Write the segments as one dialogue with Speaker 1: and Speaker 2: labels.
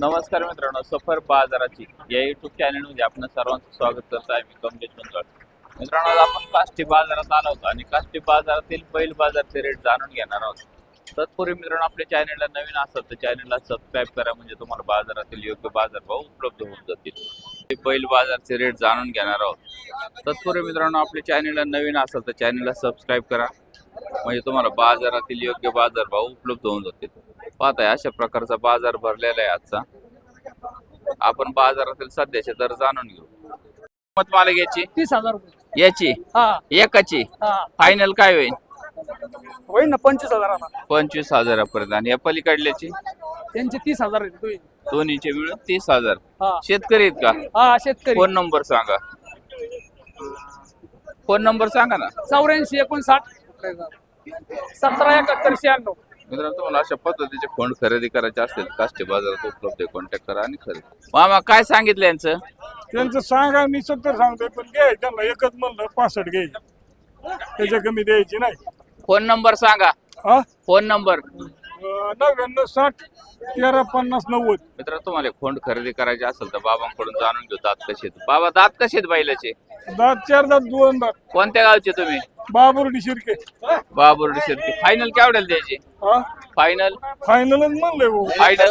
Speaker 1: नमस्कार मित्रांनो सफर बाजाराची या युट्यूब चॅनलमध्ये आपण सर्वांचं स्वागत करत आहे मी कमलेश मंगळ. मित्रांनो आज आपण काष्टी बाजारात आलो होतो आणि काष्टी बाजारातील बैल बाजारचे रेट जाणून घेणार आहोत. तत्पूर्वी मित्रांनो आपल्या चॅनलला नवीन असतात तर चॅनलला सबस्क्राईब करा म्हणजे तुम्हाला बाजारातील योग्य बाजारभाव उपलब्ध होऊन जातील. ते बैल बाजारचे रेट जाणून घेणार आहोत. तत्पूर्वी मित्रांनो आपल्या चॅनलला नवीन असाल तर चॅनलला सबस्क्राईब करा म्हणजे तुम्हाला बाजारातील योग्य बाजारभाव उपलब्ध होऊन जातील. पाहताय अशा प्रकारचा बाजार भरलेला आहे आजचा. आपण बाजारातील सध्याचे दर जाणून घेऊ. किंमत मला घ्यायची
Speaker 2: तीस हजार रुपये.
Speaker 1: याची?
Speaker 2: हा.
Speaker 1: एकाची?
Speaker 2: हा.
Speaker 1: फायनल काय होईल?
Speaker 2: होईल ना पंचवीस हजाराला
Speaker 1: पंचवीस हजारापर्यंत. आणि या पलीकडल्याची?
Speaker 2: त्यांचे तीस हजार आहेत.
Speaker 1: दोन्हीचे मिळून तीस हजार.
Speaker 2: हा.
Speaker 1: शेतकरी आहेत का?
Speaker 2: हा शेतकरी.
Speaker 1: फोन नंबर सांगा. फोन नंबर सांगा ना.
Speaker 2: चौऱ्याऐंशी एकोणसाठ सतरा एकाहत्तर शहाण्णव.
Speaker 1: मित्रांनो तुम्हाला अशा पद्धतीचे फोन खरेदी करायचे असतील काष्टी बाजारात उपलब्ध आहे. कॉन्टॅक्ट करा आणि खरेदी मामा काय सांगितलं यांचं?
Speaker 3: त्यांचं सांगा मी सत्तर सांगतोय पण घ्याय त्यांना एकच म्हणलं पासष्ट घ्यायची त्याच्या कमी द्यायची नाही.
Speaker 1: फोन नंबर सांगा.
Speaker 3: हा?
Speaker 1: Phone number.
Speaker 3: अं, नव्याण्णव साठ तेरा पन्नास नव्वद.
Speaker 1: मित्र तुम्हाला फोन खरेदी करायचे असेल तर बाबांकडून जाणून घेऊ दात कसे आहेत. बाबा दात कसे आहेत बैलाचे?
Speaker 3: दात चार दात दोन दात.
Speaker 1: कोणत्या गावचे तुम्ही?
Speaker 3: बाबुर्डी शिरके.
Speaker 1: बाबुर्डी शेतकी फायनल केवढ्याला द्यायचे?
Speaker 3: हा?
Speaker 1: फायनल
Speaker 3: फायनलच म्हणलंय भाऊ.
Speaker 1: फायनल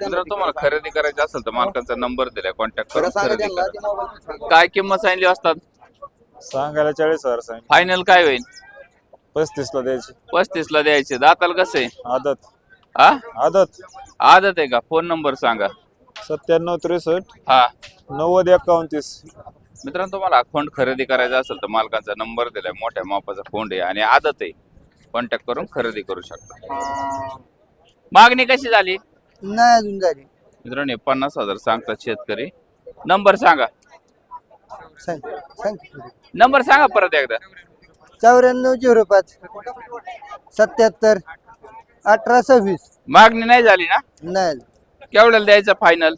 Speaker 1: मित्र तुम्हाला खरेदी करायची असेल तर मालकांचा नंबर दिलाय कॉन्टॅक्ट करून खरेदी करा. काय किंमत सांगली असतात
Speaker 4: सांगायला चाळीस हजार सांग
Speaker 1: फायनल काय होईल?
Speaker 4: पस्तीस ला द्यायची.
Speaker 1: पस्तीस ला द्यायचे. दाताला कसं आहे?
Speaker 4: आदत.
Speaker 1: हा
Speaker 4: आदत.
Speaker 1: आदत आहे का? फोन नंबर सांगा.
Speaker 4: सत्त्याण्णव त्रेसष्ट.
Speaker 1: हा.
Speaker 4: नव्वद एकावन्न तीस
Speaker 1: मित्रांनो तुम्हाला फोन खरेदी करायचा असेल तर मालकांचा नंबर दिलाय मोठ्या मापाचा फोन आहे आणि आदत आहे. कॉन्टॅक्ट करून खरेदी करू शकता. मागणी कशी झाली?
Speaker 5: नाही अजून झाली.
Speaker 1: मित्रांनो हे पन्नास हजार सांगतात शेतकरी. नंबर सांगा.
Speaker 5: सांग सांग.
Speaker 1: नंबर सांगा परत एकदा.
Speaker 5: चौऱ्याण्णव झिरो पाच. सत्याहत्तर अठरा सव्वीस.
Speaker 1: मागणी नाही झाली ना?
Speaker 5: नाही.
Speaker 1: केवढ्याला द्यायचं फायनल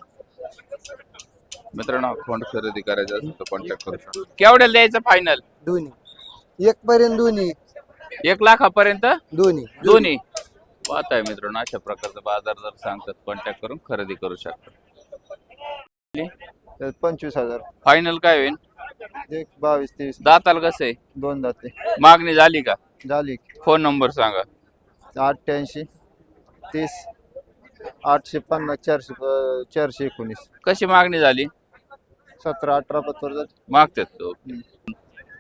Speaker 1: मित्रांनो फोन खरेदी करायचा असेल तर कॉन्टॅक्ट करू शकता. केवढ्याला द्यायचं फायनल
Speaker 5: दोन्ही. एक पर्यंत दोन्ही.
Speaker 1: एक लाखापर्यंत?
Speaker 5: दोन्ही.
Speaker 1: दोन्ही. पाहत आहे मित्रांनो अशा प्रकारचा बाजार जर सांगतात कॉन्टॅक्ट करून खरेदी करू शकता.
Speaker 4: पंचवीस हजार.
Speaker 1: फायनल काय होईल?
Speaker 4: एक बावीस तेवीस.
Speaker 1: दाताल कसं आहे?
Speaker 4: दोन जाते
Speaker 1: मागणी झाली का?
Speaker 4: झाली.
Speaker 1: फोन नंबर सांगा.
Speaker 4: अठ्ठ्याऐंशी तीस आठशे पन्नास चारशे चारशे एकोणीस.
Speaker 1: कशी मागणी झाली?
Speaker 4: सतरा अठरा पत्तर
Speaker 1: मागतात तो.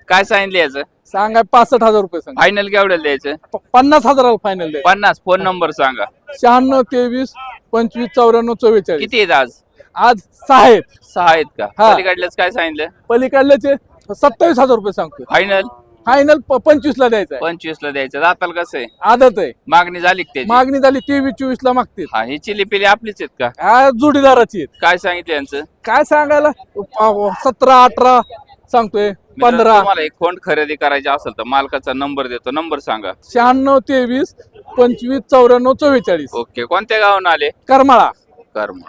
Speaker 1: काय सांगितलं याचं
Speaker 2: सांगा पासष्ट हजार रुपये सांगा.
Speaker 1: फायनल केवढ्याला द्यायचं?
Speaker 2: प- पन्नास हजाराला फायनल द्या.
Speaker 1: पन्नास फोन नंबर सांगा.
Speaker 2: शहाण्णव तेवीस पंचवीस चौऱ्याण्णव चव्वेचाळीस.
Speaker 1: किती आहेत आज?
Speaker 2: आज सहा आहेत.
Speaker 1: सहा आहेत का?
Speaker 2: हा.
Speaker 1: पलीकडल्याच काय सांगितलं?
Speaker 2: पलीकडल्याचे सत्तावीस हजार रुपये सांगतोय.
Speaker 1: फायनल
Speaker 2: फायनल पंचवीस ला द्यायचा
Speaker 1: पंचवीस ला द्यायचं. दाताल कसं आहे?
Speaker 2: आदत आहे.
Speaker 1: मागणी झाली का त्याची?
Speaker 2: मागणी झाली तेवीस चोवीस ला मागतील.
Speaker 1: हा ही चिली पिली आपलीच आहेत का?
Speaker 2: हा जोडीदाराची आहेत.
Speaker 1: काय सांगितलं यांचं?
Speaker 2: काय सांगायला? सतरा अठरा सांगतोय पंधरा.
Speaker 1: तुम्हाला एक खोंड खरेदी करायची असेल तर मालकाचा नंबर देतो. नंबर सांगा.
Speaker 2: शहाण्णव तेवीस पंचवीस चौऱ्याण्णव चव्वेचाळीस.
Speaker 1: ओके कोणत्या गावून आले?
Speaker 2: करमाळा.
Speaker 1: कर्म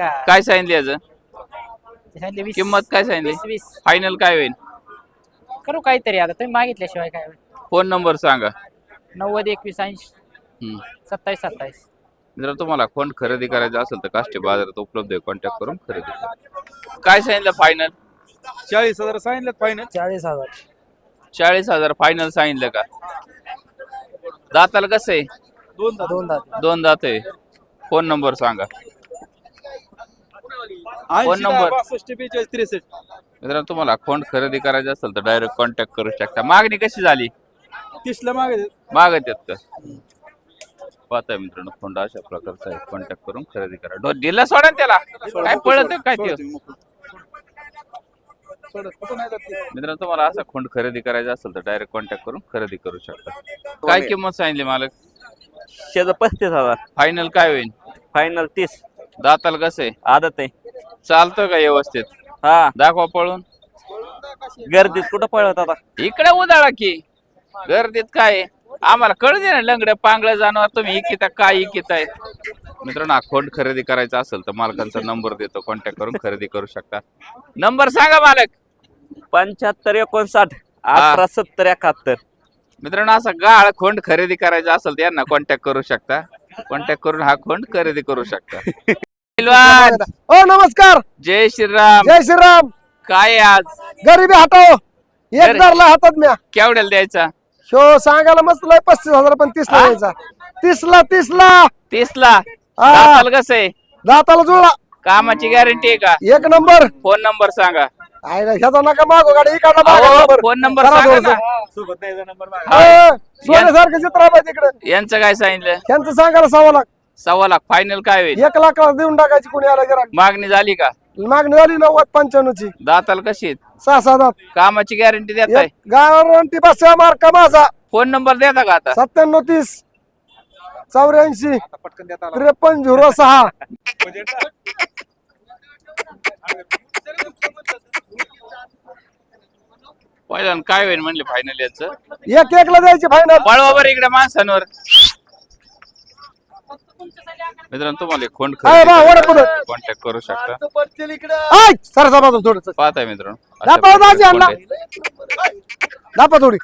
Speaker 1: काय सांगितलं याचं? किंमत काय सांगितली? फायनल काय होईल?
Speaker 6: करू काहीतरी आता. तुम्ही मागितल्याशिवाय काय होईल?
Speaker 1: फोन नंबर सांगा.
Speaker 6: नव्वद एकवीस ऐंशी.
Speaker 1: हम्म.
Speaker 6: सत्तावीस सत्तावीस.
Speaker 1: जर तुम्हाला खोंड खरेदी करायचं असेल तर काष्टी बाजारात उपलब्ध आहे. कॉन्टॅक्ट करून खरेदी करा. काय सांगितलं फायनल
Speaker 2: चाळीस हजार सांगितलं फायनल
Speaker 6: चाळीस हजार.
Speaker 1: चाळीस हजार फायनल सांगितलं का? दाताला कसं आहे?
Speaker 6: दोन दोन दात.
Speaker 1: दोन दात आहे. फोन नंबर सांगा. फोन नंबर मित्रांनो तुम्हाला अकाउंट खरेदी करायचं असेल तर डायरेक्ट कॉन्टॅक्ट करू शकता. मागणी कशी झाली?
Speaker 2: तीसला मागे
Speaker 1: मागत येत का? पाहताय मित्रांनो फोन अशा प्रकारचा आहे कॉन्टॅक्ट करून खरेदी करा. डो- दिला सोडा ना त्याला. काय पळत काय ते? मित्रांनो तुम्हाला असा खोंड खरेदी करायचा असेल तर डायरेक्ट कॉन्टॅक्ट करून खरेदी करू शकता. काय किंमत सांगितली मालक?
Speaker 7: शेज पस्तीस हजार.
Speaker 1: फायनल काय होईल
Speaker 7: फायनल तीस.
Speaker 1: दाताल कसं आहे?
Speaker 7: आदत आहे.
Speaker 1: चालतं का व्यवस्थित?
Speaker 7: हा.
Speaker 1: दाखवा पळून.
Speaker 7: गर्दीत कुठं पळत आता?
Speaker 1: इकडे उदाळा की. गर्दीत काय? आम्हाला कळू दे ना लंगडे पांगळ जनावर तुम्ही इकिता काय इकिताय मित्रांनो अकाउंट खरेदी करायचा असेल तर मालकांचा नंबर देतो कॉन्टॅक्ट करून खरेदी करू शकता. नंबर सांगा मालक.
Speaker 7: पंच्याहत्तर एकोणसाठ अठरा सत्तर एकाहत्तर.
Speaker 1: मित्रांनो असा गाळ खोंड खरेदी करायचा असेल तर यांना कॉन्टॅक्ट करू शकता. कॉन्टॅक्ट करून हा खोंड खरेदी करू शकता. पहिलवान,
Speaker 5: हो नमस्कार.
Speaker 1: जय श्रीराम.
Speaker 5: जय श्रीराम.
Speaker 1: काय आहे आज?
Speaker 5: गरीबी हटाओ. एक
Speaker 1: गरी-
Speaker 5: धरला हातात म्या.
Speaker 1: केवढ्याला द्यायचा?
Speaker 5: शो सांगायला मस्त लय पस्तीस हजार पण तीस ला? द्यायचा. तीस ला तीस ला
Speaker 1: तीस ला
Speaker 5: हा.
Speaker 1: दाताला कसं आहे?
Speaker 5: दाताला जुळला.
Speaker 1: कामाची गॅरंटी आहे का?
Speaker 5: एक नंबर.
Speaker 1: फोन नंबर सांगा.
Speaker 5: आहे ना, ह्याचा नका मागो गाडी इकडला मागा
Speaker 1: अहो. फोन नंबर
Speaker 5: करा
Speaker 1: सांगा
Speaker 5: थोडंसं.
Speaker 1: ना.
Speaker 5: हा, सोन्यासारखं चित्र आहे तिकडे.
Speaker 1: यांचं काय सांगितलं?
Speaker 5: त्यांचं सांगायला सव्वा लाख.
Speaker 1: सव्वा लाख फायनल काय होईल?
Speaker 5: एक लाख देऊन टाकायची कोणी आला जरा
Speaker 1: मागणी झाली का?
Speaker 5: मागणी झाली नव्वद पंच्याण्णव ची
Speaker 1: दाताला कशी आहेत?
Speaker 5: सहा सहा दात.
Speaker 1: कामाची गॅरंटी देताय?
Speaker 5: एक गावरांटी बसच्या मार्का माझा.
Speaker 1: फोन नंबर देता का आता?
Speaker 5: सत्त्याण्णव तीस चौऱ्याऐंशी त्रेपन्न झिरो सहा.
Speaker 1: पहिल्यांदा काय होईल म्हणले फायनल याचं?
Speaker 5: एक एक ला द्यायची फायनल
Speaker 1: पळवा बरं इकडे माणसांवर. मित्रांनो तुम्हाला खोंड
Speaker 5: आहे पुढं.
Speaker 1: कॉन्टॅक्ट करू शकता.
Speaker 5: सर बाजू थोडस.
Speaker 1: पाहताय मित्रांनो अशा आहेत.
Speaker 5: थोडी.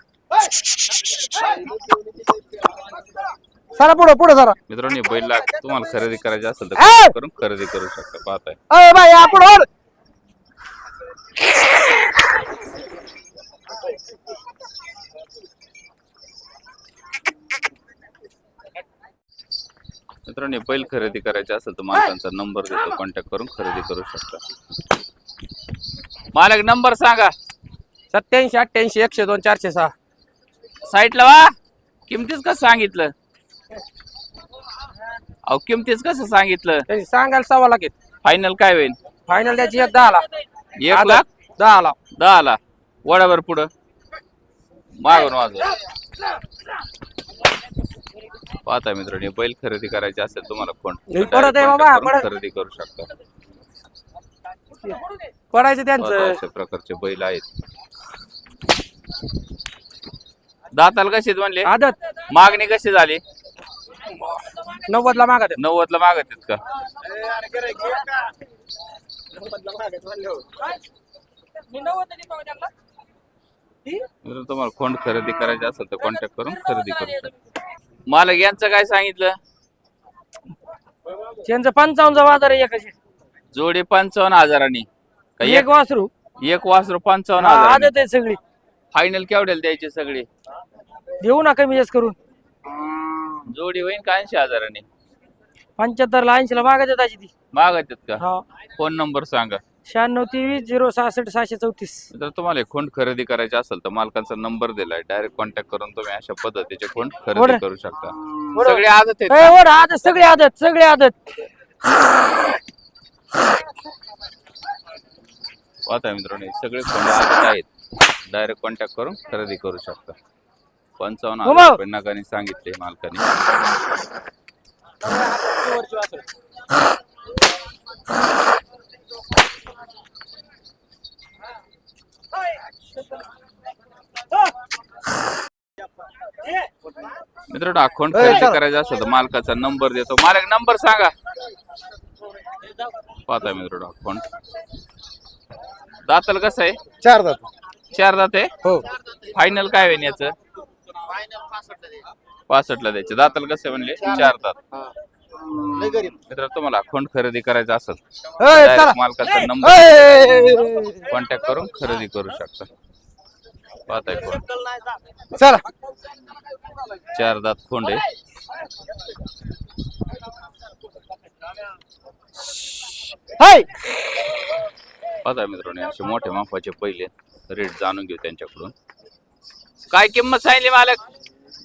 Speaker 5: सरा पुढं पुढं सरा.
Speaker 1: मित्रांनो हे बैल लाग- तुम्हाला खरेदी करायची असेल तर contact करून खरेदी करू शकता. पाहताय.
Speaker 5: अय बाय या पुढं.
Speaker 1: मित्रांनो बैल खरेदी करायचे असेल तर मालकांचा नंबर देतो कॉन्टॅक्ट करून खरेदी करू शकता. मालक नंबर सांगा.
Speaker 6: सत्याऐंशी अठ्ठ्याऐंशी एकशे दोन चारशे सहा.
Speaker 1: साईटला वा. किमतीच कसं सांगितलं? अहो किमतीच कसं सांगितलं?
Speaker 6: त्यांची सांगायला सव्वा लाख
Speaker 1: फायनल काय होईल?
Speaker 6: फायनल त्याची एक दहा लाख
Speaker 1: एक लाख
Speaker 6: दहा लाख?
Speaker 1: दहा ला वडावर पुढं. मागून वाजव. पाहता मित्रांनो बैल खरेदी करायचे असेल तुम्हाला फोन
Speaker 6: परत आहे बाबा, परत.
Speaker 1: खरेदी करू शकता.
Speaker 6: पडायचं त्यांचं.
Speaker 1: अशा प्रकारचे बैल आहेत. दाताला कशी आहेत म्हणले?
Speaker 6: आदत.
Speaker 1: मागणी कशी झाली?
Speaker 6: नव्वद ला मागत
Speaker 1: नव्वद ला मागत आहेत का? मित्रांनो, तुम्हाला खोंड खरेदी करायचे असेल तर कॉन्टॅक्ट करून खरेदी करू शकता मालक यांचं काय सांगितलं?
Speaker 6: त्यांचं पंचावन्नचा बाजार आहे एकाचे
Speaker 1: जोडी पंचावन्न हजारांनी. का
Speaker 6: एक वासरू.
Speaker 1: एक वासरू पंचावन्न
Speaker 6: आदत आहे सगळी.
Speaker 1: फायनल केवढ्याला द्यायचे सगळे?
Speaker 6: देऊ ना कमी जास्त करून.
Speaker 1: जोडी होईन का ऐंशी हजारांनी?
Speaker 6: पंच्याहत्तर ला ऐंशी ला मागत त्याची ती.
Speaker 1: मागत आहेत का?
Speaker 6: हा.
Speaker 1: फोन नंबर सांगा.
Speaker 6: शहाण्णव तेवीस झिरो सहासष्ट सहाशे चौतीस.
Speaker 1: जर तुम्हाला एक खोंड खरेदी करायची असेल तर मालकांचा नंबर दिलाय. डायरेक्ट कॉन्टॅक्ट करून तुम्ही अशा पद्धतीचे खोंड खरेदी
Speaker 6: बरं.
Speaker 1: करू शकता. सगळे आदत
Speaker 6: वर आदत सगळी आदत सगळी आदत.
Speaker 1: पाहता मित्रांनो हे सगळे खोंड आदत आहेत. डायरेक्ट कॉन्टॅक्ट करून खरेदी करू शकता. पंचावन्न
Speaker 6: हो
Speaker 1: हजार
Speaker 6: मग.
Speaker 1: रुपये नगाने सांगितले मालकाने. मित्रांनो अकाउंट खरेदी करायचा असेल तर मालकाचा नंबर देतो. मालक नंबर सांगा. पाहता मित्रांनो अकाउंट दाताल कसं आहे?
Speaker 5: चार दात.
Speaker 1: चार दात आहे?
Speaker 5: हो.
Speaker 1: फायनल काय होईल याचं? पासष्ट ला द्यायचे. दाताल कसं आहे म्हणले? चार दात. मित्र तुम्हाला अकाउंट खरेदी करायचा असेल
Speaker 5: ए, चला.
Speaker 1: direct मालकाचा नंबर कॉन्टॅक्ट करून खरेदी करू शकता. पाहताय फोन
Speaker 5: चला.
Speaker 1: चार दात खोंड आहे.
Speaker 5: हाय.
Speaker 1: पाहताय मित्रांनो असे मोठे मापाचे पहिले रेट जाणून घेऊ त्यांच्याकडून. काय किंमत सांगली मालक?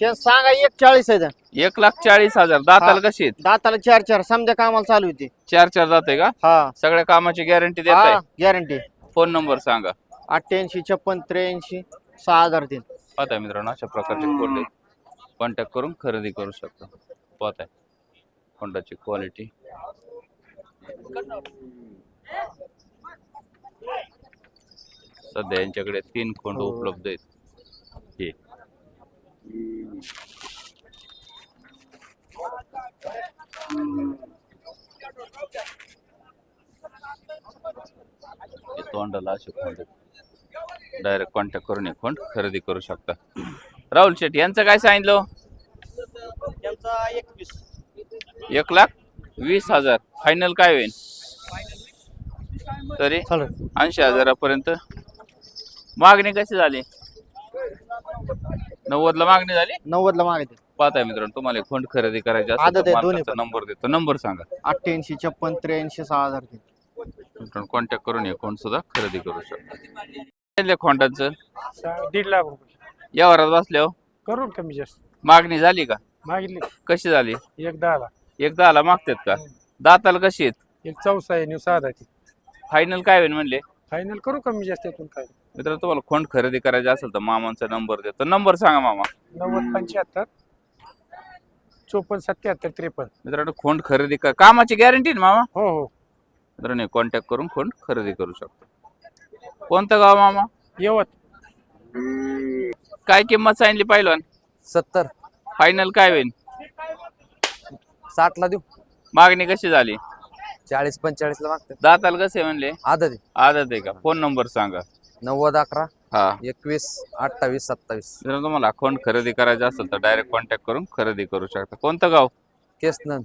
Speaker 8: ते सांगा एक चाळीस आहे.
Speaker 1: एक लाख चाळीस हजार. दाताला
Speaker 8: हा.
Speaker 1: कशी आहेत?
Speaker 8: दाताला चार चार. समजा कामाला चालू होती
Speaker 1: चार चार आहे का?
Speaker 8: हा.
Speaker 1: सगळ्या कामाची गॅरंटी देत
Speaker 8: हा
Speaker 1: आहे
Speaker 8: गॅरंटी
Speaker 1: फोन नंबर सांगा.
Speaker 8: अठ्ठ्याऐंशी छप्पन त्र्याऐंशी सहा हजार तीन.
Speaker 1: पाहताय मित्रांनो अशा प्रकारचे कोंडे कॉन्टॅक्ट करून खरेदी करू शकता. पाहताय. कोंडाची क्वालिटी सध्या यांच्याकडे तीन खोंड उपलब्ध आहेत. हे हे. तोंडाला असे डायरेक्ट कॉन्टॅक्ट करून हे खोंड खरेदी करू शकता. राहुल शेट्टी यांचं काय सांगितलं?
Speaker 8: त्यांचा एकवीस.
Speaker 1: एक लाख वीस हजार. फायनल काय होईल? तरी ऐंशी हजारापर्यंत. मागणी कशी झाली? नव्वदला मागणी झाली?
Speaker 8: नव्वदला मागायचे
Speaker 1: पाहताय मित्रांनो तुम्हाला खोंड खरेदी करायची
Speaker 8: आदत
Speaker 1: असेल
Speaker 8: आहे, दोन्ही
Speaker 1: तर नंबर देतो. नंबर सांगा.
Speaker 8: अठ्ठ्याऐंशी छप्पन त्र्याऐंशी सहा हजार
Speaker 1: मित्रांनो कॉन्टॅक्ट करून हे खोंड सुद्धा खरेदी करू शकता. खोंडाचं?
Speaker 3: दीड लाख रुपये.
Speaker 1: यावरात बसल्यावर
Speaker 3: करून कमी जास्त.
Speaker 1: मागणी झाली का?
Speaker 3: मागितले.
Speaker 1: कशी झाली?
Speaker 3: एक दहाला.
Speaker 1: एक दहाला मागतात का? दाताला कशी आहेत?
Speaker 3: एक चौसा आहे सहा
Speaker 1: फायनल काय होईल म्हणले?
Speaker 3: फायनल करू कमी जास्त यातून काय?
Speaker 1: मित्र तुम्हाला खोंड खरेदी करायची असेल तर मामांचा नंबर देतो. नंबर सांगा मामा.
Speaker 3: नव्वद पंच्याहत्तर चोपन्न सत्याहत्तर त्रेपन्न.
Speaker 1: मित्रांनो खोंड खरेदी कर कामाची गॅरंटी ना मामा?
Speaker 3: हो हो.
Speaker 1: मित्रांनो कॉन्टॅक्ट करून खोंड खरेदी करू शकतो. कोणतं गाव मामा?
Speaker 3: यवत.
Speaker 1: काय किंमत सांगितली पहिलवान?
Speaker 5: सत्तर.
Speaker 1: फायनल काय होईल?
Speaker 5: साठला देऊ.
Speaker 1: मागणी कशी झाली?
Speaker 5: चाळीस पंचेचाळीस ला मागतात.
Speaker 1: दाताला कसे म्हणले?
Speaker 5: आदत आहे.
Speaker 1: आदत आहे का? फोन नंबर सांगा.
Speaker 5: नव्वद अकरा
Speaker 1: हा.
Speaker 5: एकवीस अठ्ठावीस सत्तावीस.
Speaker 1: जर तुम्हाला अकाउंट खरेदी करायचं असेल तर डायरेक्ट कॉन्टॅक्ट करून खरेदी करू शकता. कोणतं गाव?
Speaker 5: केसनन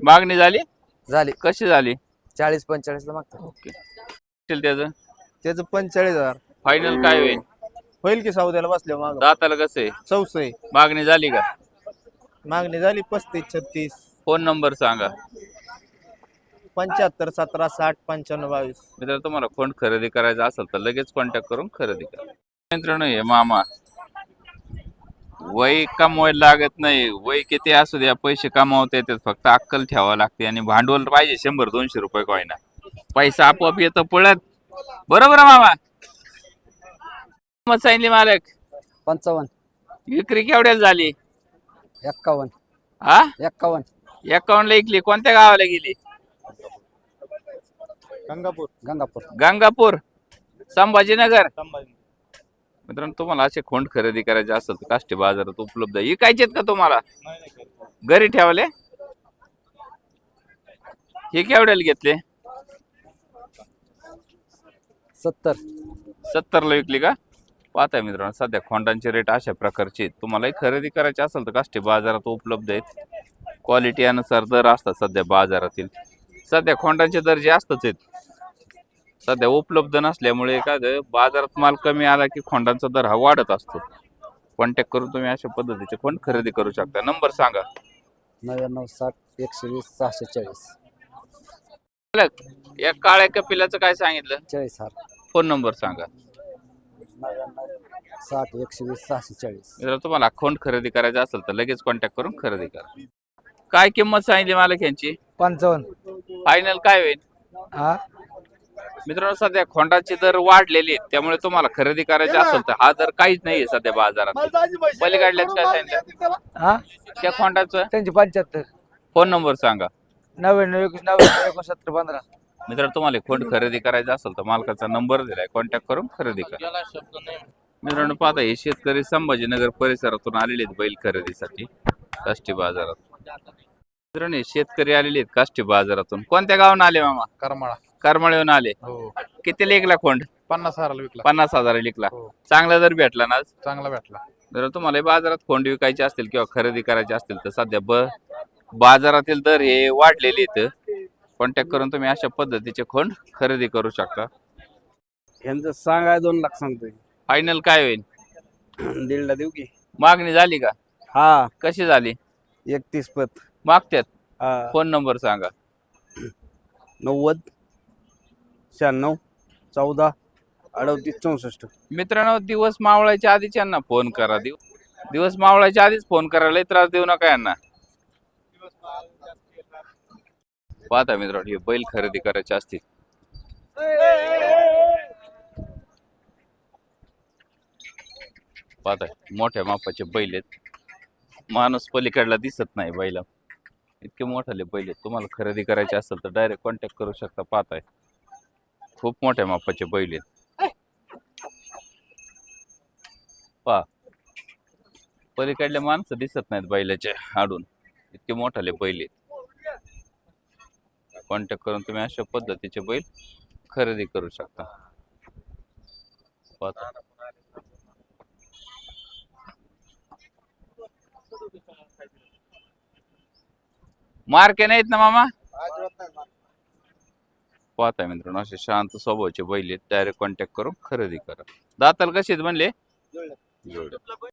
Speaker 1: मागणी झाली?
Speaker 5: झाली.
Speaker 1: कशी झाली?
Speaker 5: चाळीस पंचेचाळीस ला मागतात.
Speaker 1: ओके. त्याचं?
Speaker 4: त्याचं पंचेचाळीस हजार.
Speaker 1: फायनल काय होईल?
Speaker 4: होईल की सौद्याला बसल्या माग?
Speaker 1: दाताला कसं आहे?
Speaker 4: चौस
Speaker 1: मागणी झाली का?
Speaker 4: मागणी झाली पस्तीस छत्तीस.
Speaker 1: फोन नंबर सांगा.
Speaker 4: पंच्याहत्तर सतरा साठ पंच्याण्णव बावीस.
Speaker 1: मित्र तुम्हाला फोन खरेदी करायचा असेल तर लगेच कॉन्टॅक्ट करून खरेदी करा. मित्रांनो हे मामा वय कमवायला लागत नाही. वय किती असू द्या पैसे कमावता येतात. फक्त अक्कल ठेवावं लागते आणि भांडवल पाहिजे शंभर दोनशे रुपये कोयना पैसा आपोआप येतो पळत. बरोबर आहे मामा? मग सांगितली मालक.
Speaker 5: पंचावन्न.
Speaker 1: विक्री केवढ्याला झाली?
Speaker 5: एक्कावन्न.
Speaker 1: हा
Speaker 5: एक्कावन्न.
Speaker 1: अकाउंटला इकली कोणत्या गावाला गेली?
Speaker 4: गंगापूर.
Speaker 5: गंगापूर.
Speaker 1: गंगापूर. संभाजीनगर. मित्रांनो तुम्हाला असे खोंड खरेदी करायचे असेल तर काष्टी बाजारात उपलब्ध आहे. विकायचे का तुम्हाला? घरी ठेवले? हे केवढ्याला घेतले?
Speaker 5: सत्तर.
Speaker 1: सत्तरला विकली का? पाहताय मित्रांनो सध्या खोंडांचे रेट अशा प्रकारचे आहेत. तुम्हालाही खरेदी करायचे असेल तर काष्टी बाजारात उपलब्ध आहेत. क्वालिटी अनुसार दर असतात सध्या बाजारातील. सध्या खोंडांचे दर जे असतच आहेत. सध्या उपलब्ध नसल्यामुळे काय झालं, बाजारात माल कमी आला की खोंडांचा दर हा वाढत असतो. कॉन्टॅक्ट करून तुम्ही अशा पद्धतीचे खोंड खरेदी करू शकता. नंबर सांगा.
Speaker 5: नव्याण्णव साठ एकशे वीस सहाशे चाळीस.
Speaker 1: मालक, या काळ्या कपिलाचं काय सांगितलं?
Speaker 5: चाळीस हजार
Speaker 1: फोन नंबर सांगा.
Speaker 5: नव्याण्णव साठ एकशे वीस सहाशे चाळीस.
Speaker 1: जर तुम्हाला अकाउंट खरेदी करायचं असेल तर लगेच कॉन्टॅक्ट करून खरेदी करा. काय किंमत सांगितली मालक यांची?
Speaker 5: पंचावन्न.
Speaker 1: फायनल काय होईल?
Speaker 5: हा?
Speaker 1: मित्रांनो सध्या खोंडाचे दर वाढलेले आहेत त्यामुळे तुम्हाला खरेदी करायचे असेल तर हा दर काहीच नाहीये सध्या बाजारात. पलीकडल्याच काय सांगितलं?
Speaker 5: हा?
Speaker 1: त्या खोंडाचं?
Speaker 5: त्यांचे पंच्याहत्तर.
Speaker 1: फोन नंबर सांगा.
Speaker 5: नव्याण्णव एकवीस नव्याण्णव एकोणसत्तर पंधरा.
Speaker 1: मित्र तुम्हाला खोंड खरेदी करायचं असेल तर मालकाचा नंबर दिलाय. कॉन्टॅक्ट करून खरेदी करा. मित्रांनो पाहता हे शेतकरी संभाजीनगर परिसरातून आलेले आहेत बैल खरेदीसाठी. काष्टी बाजारात. मित्रांनो शेतकरी आलेले आहेत काष्टी बाजारातून. कोणत्या गावून आले मामा?
Speaker 2: करमाळा.
Speaker 1: करमाळीहून आले.
Speaker 2: हो.
Speaker 1: किती लेखला खोंड?
Speaker 2: पन्नास हजाराला विकला.
Speaker 1: पन्नास हजार लिखला
Speaker 2: हो.
Speaker 1: चांगला दर भेटला ना आज?
Speaker 2: चांगला भेटला.
Speaker 1: जर तुम्हाला बाजारात खोंड विकायचे असतील किंवा खरेदी करायचे असतील तर सध्या ब बाजारातील दर हे वाढलेले आहेत. कॉन्टॅक्ट करून तुम्ही अशा पद्धतीचे खोंड खरेदी करू शकता.
Speaker 5: यांचं सांगाय दोन लाख सांगतोय.
Speaker 1: फायनल काय होईल?
Speaker 5: दीडला देऊ की.
Speaker 1: मागणी झाली का?
Speaker 5: हा.
Speaker 1: कशी झाली?
Speaker 5: एकतीस पत.
Speaker 1: मागत्यात.
Speaker 5: हा.
Speaker 1: फोन नंबर सांगा.
Speaker 5: नव्वद शहाण्णव चौदा अडतीस चौसष्ट.
Speaker 1: मित्रांनो दिवस मावळायच्या आधीच यांना फोन करा. दिव दिवस मावळायच्या आधीच फोन करा. लय त्रास देऊ नका यांना. पाहता मित्रांनो हे बैल खरेदी करायचे असतील. पाहता मोठ्या मापाचे बैल आहेत. माणूस पलीकडला दिसत नाही बैला इतके मोठाले बैल आहेत तुम्हाला खरेदी करायचे असेल तर डायरेक्ट कॉन्टॅक्ट करू शकता पाहताय. खूप मोठ्या मापाचे बैल आहेत पहा. पलीकडले माणसं दिसत नाहीत बैलाचे आडून इतके मोठाले बैल आहेत कॉन्टॅक्ट करून तुम्ही अशा पद्धतीचे बैल खरेदी करू शकता. पाहता. मार्के नाहीत ना मामा? पाहताय मित्रांनो असे शांत स्वभावाचे बैल डायरेक्ट कॉन्टॅक्ट करून खरेदी करा. दाताल कसे म्हणले.